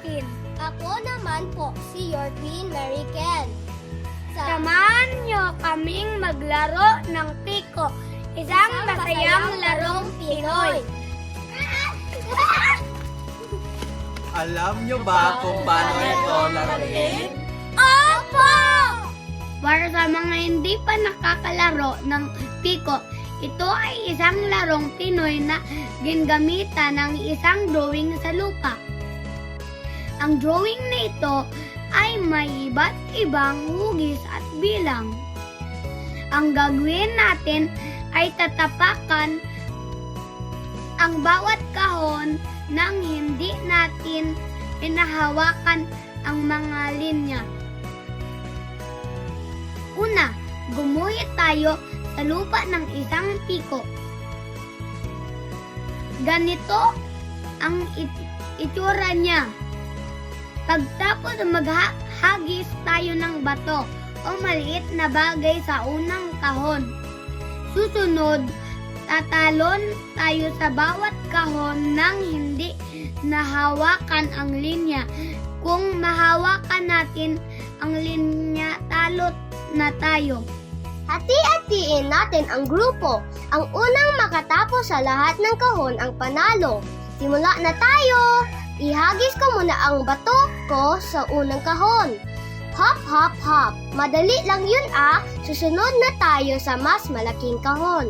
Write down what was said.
akin. Ako naman po si your Queen Mary Ken. Sa Samahan niyo kaming maglaro ng piko. Isang masayang larong Pinoy. Alam nyo ba kung paano ito laruin? Opo! Para sa mga hindi pa nakakalaro ng piko, ito ay isang larong Pinoy na ginagamitan ng isang drawing sa lupa. Ang drawing na ito ay may iba't ibang hugis at bilang. Ang gagawin natin ay tatapakan ang bawat kahon nang hindi natin inahawakan ang mga linya. Una, gumuhit tayo sa lupa ng isang piko. Ganito ang it- itsura niya. Pagtapos maghagis tayo ng bato o maliit na bagay sa unang kahon. Susunod, tatalon tayo sa bawat kahon nang hindi nahawakan ang linya. Kung mahawakan natin ang linya, talot na tayo. Hati-hatiin natin ang grupo. Ang unang makatapos sa lahat ng kahon ang panalo. Simula na tayo! Ihagis ko muna ang bato ko sa unang kahon. Hop, hop, hop. Madali lang yun ah. Susunod na tayo sa mas malaking kahon.